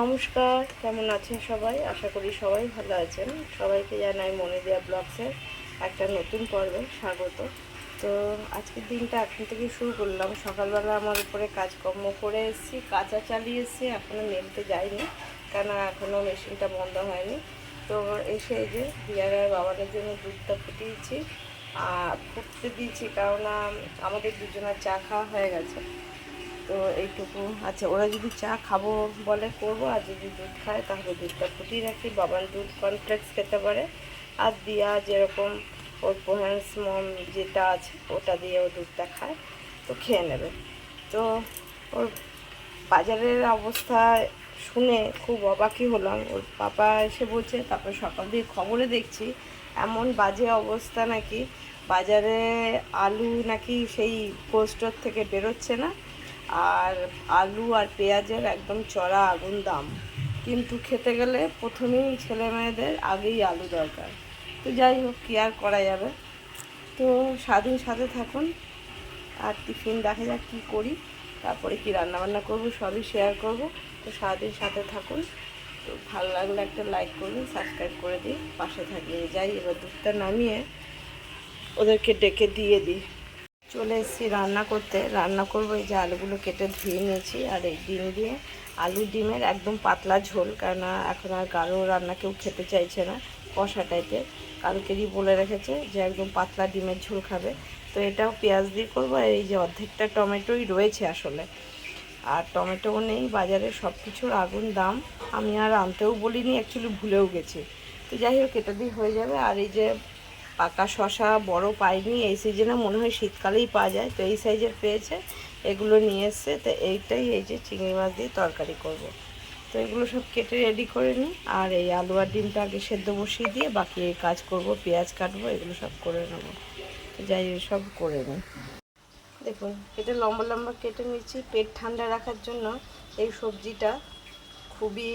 নমস্কার, কেমন আছেন সবাই? আশা করি সবাই ভালো আছেন। সবাইকে জানাই মনে দেওয়া ব্লগসের একটা নতুন পর্বে স্বাগত। তো আজকের দিনটা এখন থেকে শুরু করলাম। সকালবেলা আমার উপরে কাজকর্ম করে এসেছি, কাঁচা চালিয়ে এসেছি এখনও মেলতে যাইনি, কেন এখনও মেশিনটা বন্ধ হয়নি। তো এসে এই যে দিয়ারার বাবাদের জন্য দুধটা ফুটিয়েছি, আর ফুটতে দিয়েছি কারণ আমাদের দুজনের চা খাওয়া হয়ে গেছে। তো এইটুকু। আচ্ছা ওরা যদি চা খাব বলে করব, আর যদি দুধ খায়, তাহলে দুধটা ফুটিয়ে রাখি। বাবার দুধ কনফ্লেক্স খেতে পারে। আর দিয়া যেরকম ওর পোহ্যান্স মম যেটা আছে, ওটা দিয়ে ও দুধটা খায়, তো খেয়ে নেবে। তো ওর বাজারের অবস্থা শুনে খুব অবাকই হলাম। ওর পাপা এসে বলছে, তারপর সকাল দিয়ে খবরে দেখছি, এমন বাজে অবস্থা নাকি। বাজারে আলু নাকি সেই পোস্টার থেকে বেরোচ্ছে না। আর আলু আর পেঁয়াজের একদম চড়া আগুন দাম। কিন্তু খেতে গেলে প্রথমেই ছেলে মেয়েদের আগেই আলু দরকার। তো যাই হোক, কী আর করা যাবে? তো স্বাধীন সাথে থাকুন, আর টিফিন দেখা যাক কী করি, তারপরে কি রান্নাবান্না করব সবই শেয়ার করব। তো সারাদিন সাথে থাকুন, তো ভালো লাগলে একটা লাইক করবেন সাবস্ক্রাইব করে দিই পাশে থাকিয়ে যাই, এবার দুধটা নামিয়ে ওদেরকে ডেকে দিয়ে দিই। চলে এসেছি রান্না করতে। রান্না করব, এই যে আলুগুলো কেটে ধুয়ে নিয়েছি আর এই ডিম দিয়ে। আলু ডিমের একদম পাতলা ঝোল কেন এখন আর গাঢ় রান্না কেউ খেতে চাইছে না, কষা টাইপের। কালকেরই বলে রেখেছে যে একদম পাতলা ডিমের ঝোল খাবে। তো এটাও পেঁয়াজ দিয়ে করব, আর এই যে অর্ধেকটা টমেটোই রয়েছে আসলে। আর টমেটোও নেই, বাজারে সব কিছুর আগুন দাম। আমি আর আনতেও বলিনি অ্যাকচুয়ালি ভুলেও গেছি। তো যাই হোক, এটা দিয়ে হয়ে যাবে। আর এই যে পাকা শশা বড় পাইনি, এই সিজনে মনে হয় শীতকালেই পাওয়া যায়, তো এই সাইজের পেয়েছে। এগুলো নিয়ে এসছে, তো এইটাই এই যে চিংড়ি মাছ দিয়ে তরকারি করব। তো এগুলো সব কেটে রেডি করে নিই, আর এই আলু আর ডিমটা আগে সেদ্ধ বসিয়ে দিয়ে বাকি এই কাজ করব, পেঁয়াজ কাটবো, এগুলো সব করে নেব। যাই সব করে নিই। দেখুন, এটা লম্বা লম্বা কেটে নিচ্ছি, পেট ঠান্ডা রাখার জন্য এই সবজিটা খুবই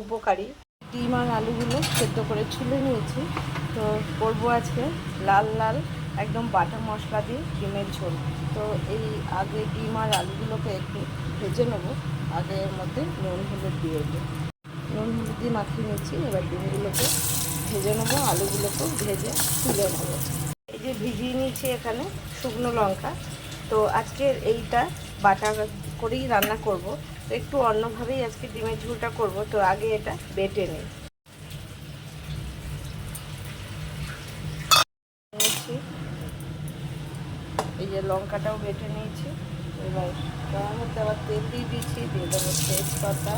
উপকারী। ডিম আর আলুগুলো সেদ্ধ করে ছুলে নিয়েছি। তো করব আজকে লাল লাল, একদম বাটা মশলা দিয়ে ডিমের ঝোল। তো এই আগে ডিম আর আলুগুলোকে একটু ভেজে নেব, আগে এর মধ্যে নুন, হলুদ দিয়ে দেবো। নুন, হলুদ দিয়ে মাখিয়ে নিচ্ছি এবার ডিমগুলোকে ভেজে নেব, আলুগুলোকেও ভেজে তুলে নেব। এই যে ভিজিয়ে নিয়েছি এখানে শুকনো লঙ্কা, তো আজকের এইটা বাটা করেই রান্না করব। তো একটু অন্যভাবেই আজকে ডিমের ঝোলটা করব, তো আগে এটা বেটে নিই নিয়েছি। এই যে লঙ্কাটাও বেটে নিয়েছি। এবার তার মধ্যে আবার তেল দিয়ে দিয়েছি, দিয়ে দেবো তেজপাতা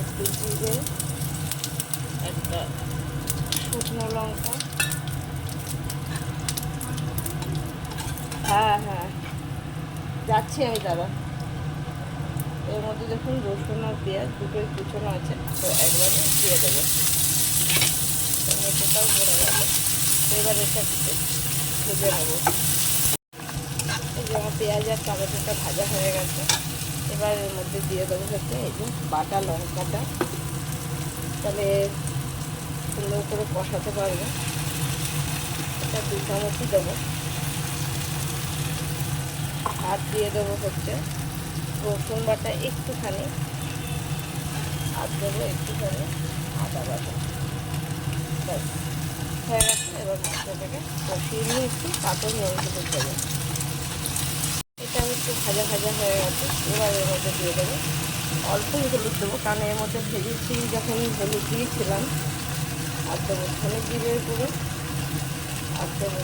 একটু জিরে একটা শুকনো লঙ্কা। হ্যাঁ হ্যাঁ যাচ্ছি আমি দাদা। এর মধ্যে দেখুন রসুন আর পেঁয়াজ দুটোই কুচনো আছে, তো একবারে দিয়ে দেবো। এবার এটা ভেজে নেব। পেঁয়াজ আর টমেটোটা ভাজা হয়ে গেছে। এবার এর মধ্যে দিয়ে দেবো হচ্ছে এই যে বাটা লঙ্কাটা। তাহলে সুন্দর করে কষাতে পারব। এটা দু চামচই দেবো। আর দিয়ে দেবো হচ্ছে রসুন বাটা একটুখানি। আর দেবো একটুখানি আদা বাটা। হয়ে গেছে। এবার মশলাটাকে কষিয়ে নিয়ে একটু নুন হলুদ দেবো। একটু ভাজা ভাজা হয়ে গেছে, এবার এর মধ্যে দিয়ে দেবো। অল্পই হলুদ দেবো, কারণ এর মধ্যে ভেজেছি যখন হলুদ দিয়েছিলাম, আর দেবো ধনে জিরের গুঁড়ো, আর দেবো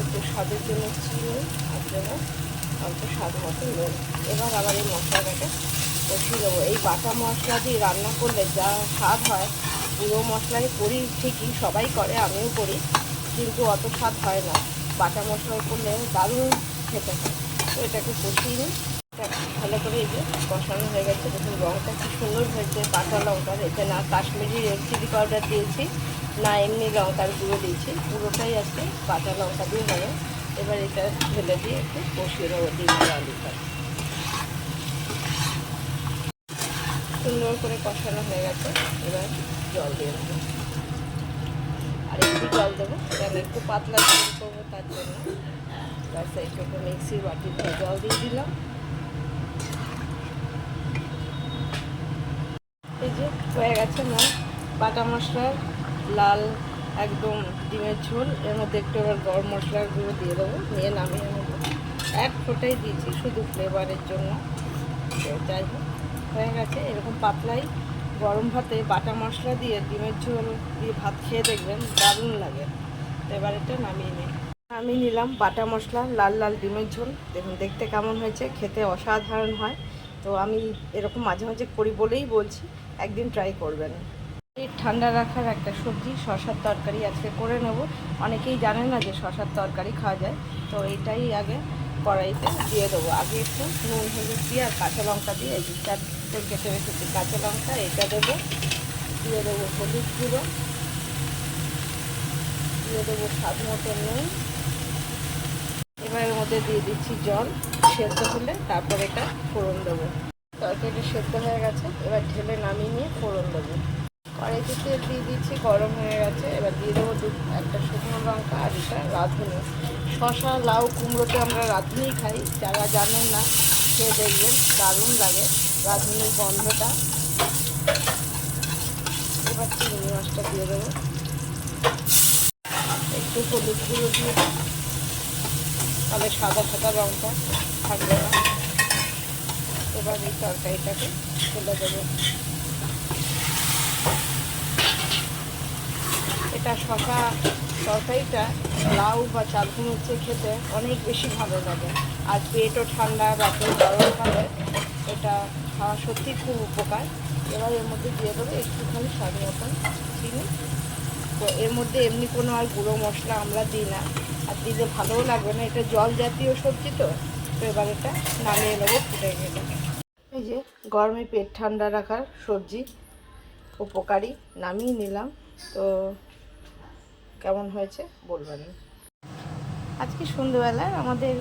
একটু স্বাদের জন্য চিনি, আর দেবো অল্প স্বাদ মতো নুন। এবার আবার এই মশলাটাকে কষিয়ে দেবো। এই বাটা মশলা দিয়ে রান্না করলে যা স্বাদ হয়, পুরো মশলাই করি ঠিকই, সবাই করে, আমিও করি, কিন্তু অত স্বাদ হয় না। বাটা মশলা করলে দারুণ খেতে হয়। তো এটাকে কষিয়ে নিই ভালো করে এই যে কষানো হয়ে গেছে। দেখুন রঙটা কি সুন্দর হয়েছে কাঁচা লঙ্কার। এতে না, কাশ্মীরি রেড চিলি পাউডার দিয়েছি, না এমনি লঙ্কার গুঁড়ো দিয়েছি। পুরোটাই আজকে কাঁচা লঙ্কা দিয়ে হবে। এবার এটা ঢেলে দিয়ে একটু কষিয়ে ডিম আর আলুটা সুন্দর করে কষানো হয়ে গেছে। এবার জল দিয়ে দেবো আর একটু জল দেবো। কারণ একটু পাতলা করব তার জন্য। ব্যাস একটু মিক্সির বাটিতে জল দিয়ে দিলাম। এই যে হয়ে গেছে না, বাটা মশলার লাল একদম ডিমের ঝোল, এর মধ্যে একটু এবার গরম মশলার গুঁড়ো দিয়ে দেবো নিয়ে নামিয়ে নেব। এক ফোটাই দিয়েছি শুধু ফ্লেভারের জন্য। যাই হোক, হয়ে গেছে। এরকম পাতলাই গরম ভাতে বাটা মশলা দিয়ে ডিমের ঝোল দিয়ে ভাত খেয়ে দেখবেন দারুণ লাগে। এবার এটা নামিয়ে নিই। আমি নিলাম বাটা মশলা, লাল লাল ডিমের ঝোল। দেখুন, দেখতে কেমন হয়েছে, খেতে অসাধারণ হয়। তো আমি এরকম মাঝে মাঝে করি বলেই বলছি, একদিন ট্রাই করবেন। ঠান্ডা রাখার একটা সবজি শশার তরকারি আজকে করে নেব। অনেকেই জানেন না যে শশার তরকারি খাওয়া যায়। তো এটাই আগে কড়াইতে দিয়ে দেবো। আগে একটু নুন, হলুদ দিয়ে আর কাঁচা লঙ্কা দিয়ে এই চারটে কেটে রেখেছি কাঁচা লঙ্কা, এটা দেবো। দিয়ে দেবো হলুদ গুঁড়ো। দিয়ে দেবো স্বাদ মতো নুন। এবার মধ্যে দিয়ে দিচ্ছি জল, সেদ্ধ হলে তারপর এটা ফোড়ন দেবো। তরকারিটা সেদ্ধ হয়ে গেছে, এবার ঢেলে নামিয়ে নিয়ে ফোড়ন দেবো। কড়াইতে দিয়ে দিচ্ছি গরম হয়ে গেছে, এবার দিয়ে দেবো দু একটা শুকনো লঙ্কা আর এটা রাঁধুনি। শশা লাউ কুমড়োতে আমরা রাঁধুনি খাই, যারা জানেন না, খেয়ে দেখবেন, দারুণ লাগে রাঁধুনির গন্ধটা। এবার চিংড়ি মাছটা দিয়ে দেবো। একটু হলুদ গুঁড়ো দিয়ে। তাহলে সাদা সাদা রঙটা থাকবে না। এবার এই তরকারিটাকে ফেলে দেবো। এটা শশা তরকারিটা লাউ বা চাল কুমড়োর খেতে অনেক বেশি ভালো লাগে। আর পেটও ঠান্ডা, রাতে গরমকালে এটা খাওয়া সত্যি খুব উপকার। এবার এর মধ্যে দিয়ে দেবো একটুখানি স্বাদ মতন চিনি। তো এর মধ্যে এমনি কোনো আর গুঁড়ো মশলা আমরা দিই না। আর দিলে ভালোও লাগবে না, এটা জল জাতীয় সবজি তো তো এবার এটা নামিয়ে নেব, ফুটে গেলে। এই যে, গরমে পেট ঠান্ডা রাখার সবজি উপকারী, নামিয়ে নিলাম, তো কেমন হয়েছে বলবেন? আজকে সন্ধ্যেবেলায় আমাদের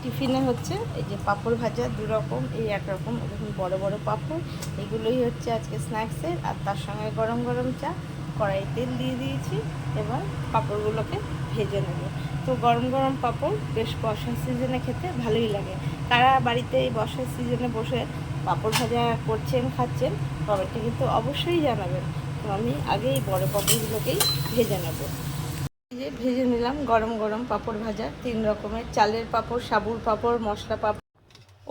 টিফিনে হচ্ছে এই যে পাঁপড় ভাজা, দু রকম, এই একরকম এরকম বড় বড় পাঁপড়, এগুলোই হচ্ছে আজকে স্ন্যাক্সের, আর তার সঙ্গে গরম গরম চা কড়াই তেল দিয়ে দিয়েছি, এবার পাঁপড়গুলোকে ভেজে নেব। তো গরম গরম পাঁপড় বেশ বর্ষার সিজনে খেতে ভালোই লাগে। তারা বাড়িতে এই বর্ষার সিজনে বসে পাঁপড় ভাজা করছেন, খাচ্ছেন, কমেন্টে কিন্তু অবশ্যই জানাবেন। তো আমি আগেই বড় পাঁপড়গুলোকেই ভেজে নেব। যে ভেজে নিলাম গরম গরম পাঁপড় ভাজা, তিন রকমের চালের পাঁপড়, সাবুর পাঁপড়, মশলা পাঁপড়।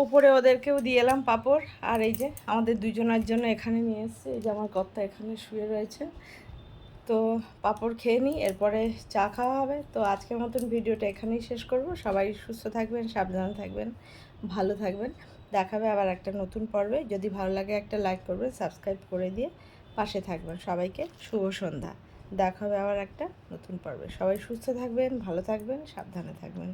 ওপরে ওদেরকেও দিয়ে এলাম পাঁপড়। আর এই যে আমাদের দুজনের জন্য এখানে নিয়ে এসছে। এই যে আমার কর্তা এখানে শুয়ে রয়েছে তো পাঁপড় খেয়ে নিই এরপরে চা খাওয়া হবে তো আজকের মতন ভিডিওটা এখানেই শেষ করব সবাই সুস্থ থাকবেন সাবধানে থাকবেন ভালো থাকবেন দেখাবে আবার একটা নতুন পর্বে যদি ভালো লাগে একটা লাইক করবেন সাবস্ক্রাইব করে দিয়ে পাশে থাকবেন সবাইকে শুভ সন্ধ্যা দেখা হবে আবার একটা নতুন পর্বে সবাই সুস্থ থাকবেন ভালো থাকবেন সাবধানে থাকবেন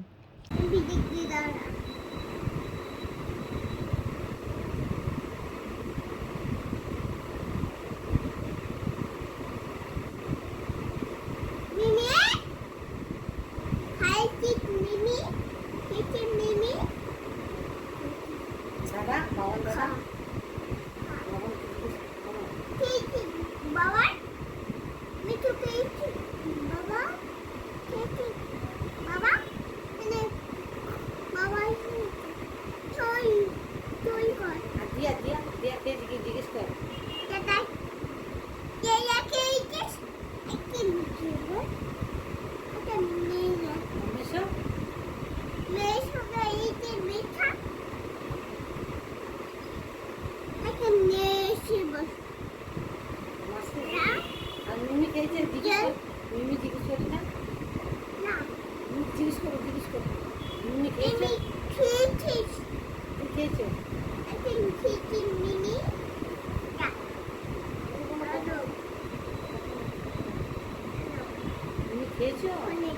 কেটেছো অনেক